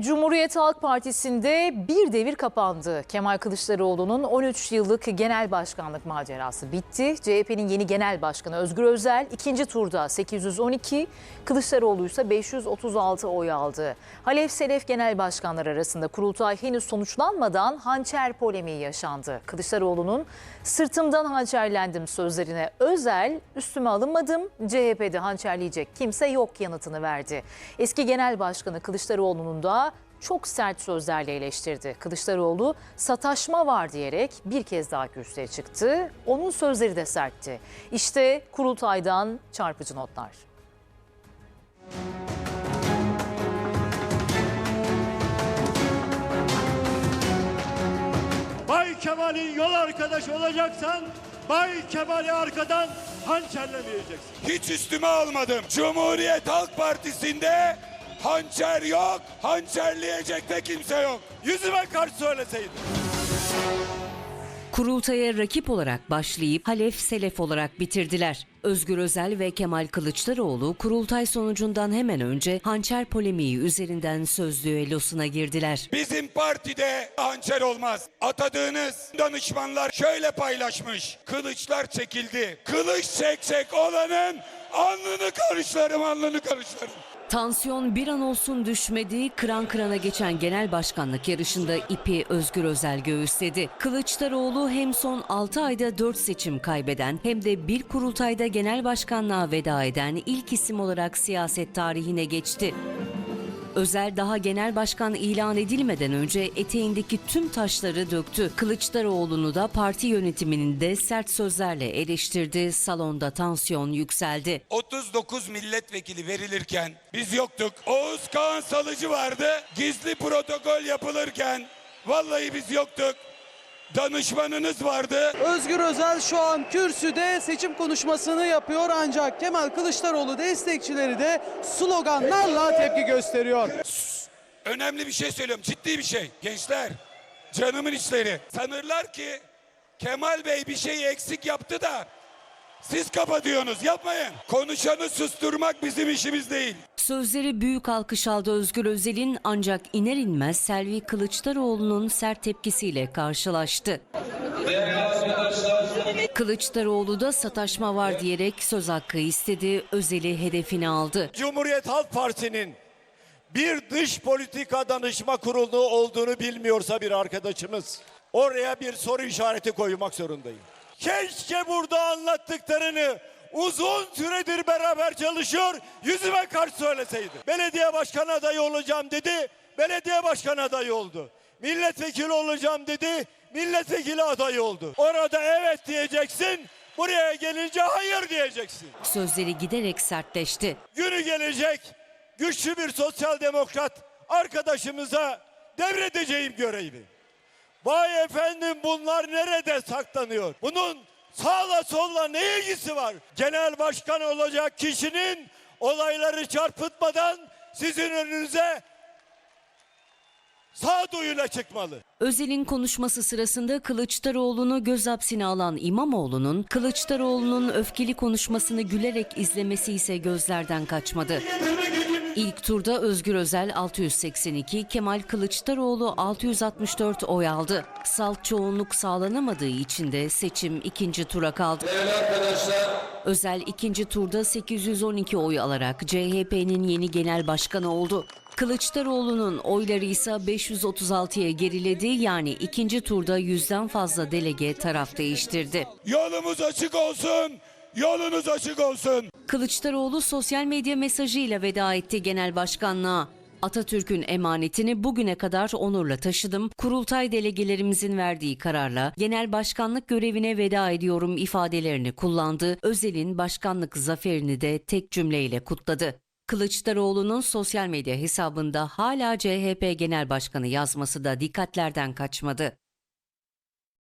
Cumhuriyet Halk Partisi'nde bir devir kapandı. Kemal Kılıçdaroğlu'nun 13 yıllık genel başkanlık macerası bitti. CHP'nin yeni genel başkanı Özgür Özel ikinci turda 812, Kılıçdaroğlu ise 536 oy aldı. Halef Selef genel başkanlar arasında kurultay henüz sonuçlanmadan hançer polemiği yaşandı. Kılıçdaroğlu'nun sırtımdan hançerlendim sözlerine Özel üstüme alınmadım, CHP'de hançerleyecek kimse yok yanıtını verdi. Eski genel başkanı Kılıçdaroğlu'nun da çok sert sözlerle eleştirdi. Kılıçdaroğlu sataşma var diyerek bir kez daha kürsüye çıktı. Onun sözleri de sertti. İşte kurultaydan çarpıcı notlar. Bay Kemal'in yol arkadaşı olacaksan Bay Kemal'i arkadan hançerlemeyeceksin. Hiç üstüme almadım. Cumhuriyet Halk Partisi'nde hançer yok, hançerleyecek de kimse yok. Yüzüme karşı söyleseydin. Kurultaya rakip olarak başlayıp Halef Selef olarak bitirdiler. Özgür Özel ve Kemal Kılıçdaroğlu kurultay sonucundan hemen önce hançer polemiği üzerinden söz düellosuna girdiler. Bizim partide hançer olmaz. Atadığınız danışmanlar şöyle paylaşmış. Kılıçlar çekildi. Kılıç çekecek olanın alnını karışlarım, alnını karışlarım. Tansiyon bir an olsun düşmedi, kıran kırana geçen genel başkanlık yarışında ipi Özgür Özel göğüsledi. Kılıçdaroğlu hem son 6 ayda 4 seçim kaybeden hem de bir kurultayda genel başkanlığa veda eden ilk isim olarak siyaset tarihine geçti. Özel daha genel başkan ilan edilmeden önce eteğindeki tüm taşları döktü. Kılıçdaroğlu'nu da parti yönetiminin de sert sözlerle eleştirdi. Salonda tansiyon yükseldi. 39 milletvekili verilirken biz yoktuk. Oğuz Kağan Salıcı vardı. Gizli protokol yapılırken vallahi biz yoktuk. Danışmanınız vardı. Özgür Özel şu an kürsüde seçim konuşmasını yapıyor ancak Kemal Kılıçdaroğlu destekçileri de sloganlarla tepki gösteriyor. Önemli bir şey söylüyorum. Ciddi bir şey. Gençler, canımın içleri. Sanırlar ki Kemal Bey bir şeyi eksik yaptı da siz kapatıyorsunuz. Yapmayın. Konuşanı susturmak bizim işimiz değil. Sözleri büyük alkış aldı Özgür Özel'in ancak iner inmez Selvi Kılıçdaroğlu'nun sert tepkisiyle karşılaştı. Kılıçdaroğlu da sataşma var diyerek söz hakkı istedi, Özel'i hedefine aldı. Cumhuriyet Halk Partisi'nin bir dış politika danışma kurulu olduğunu bilmiyorsa bir arkadaşımız oraya bir soru işareti koymak zorundayım. Keşke burada anlattıklarını uzun süredir beraber çalışıyor yüzüme karşı söyleseydi. Belediye başkan adayı olacağım dedi, belediye başkan adayı oldu. Milletvekili olacağım dedi, milletvekili adayı oldu. Orada evet diyeceksin, buraya gelince hayır diyeceksin. Sözleri giderek sertleşti. Günü gelecek güçlü bir sosyal demokrat arkadaşımıza devredeceğim görevi. Vay efendim bunlar nerede saklanıyor? Bunun sağla solla ne ilgisi var? Genel başkan olacak kişinin olayları çarpıtmadan sizin önünüze sağduyuyla çıkmalı. Özel'in konuşması sırasında Kılıçdaroğlu'nu göz hapsine alan İmamoğlu'nun Kılıçdaroğlu'nun öfkeli konuşmasını gülerek izlemesi ise gözlerden kaçmadı. İlk turda Özgür Özel 682, Kemal Kılıçdaroğlu 664 oy aldı. Salt çoğunluk sağlanamadığı için de seçim ikinci tura kaldı. Özel ikinci turda 812 oy alarak CHP'nin yeni genel başkanı oldu. Kılıçdaroğlu'nun oyları ise 536'ya geriledi yani ikinci turda yüzden fazla delege taraf değiştirdi. Yolumuz açık olsun. Yolunuz açık olsun. Kılıçdaroğlu sosyal medya mesajıyla veda etti genel başkanlığa. Atatürk'ün emanetini bugüne kadar onurla taşıdım. Kurultay delegelerimizin verdiği kararla genel başkanlık görevine veda ediyorum ifadelerini kullandı. Özel'in başkanlık zaferini de tek cümleyle kutladı. Kılıçdaroğlu'nun sosyal medya hesabında hala CHP Genel Başkanı yazması da dikkatlerden kaçmadı.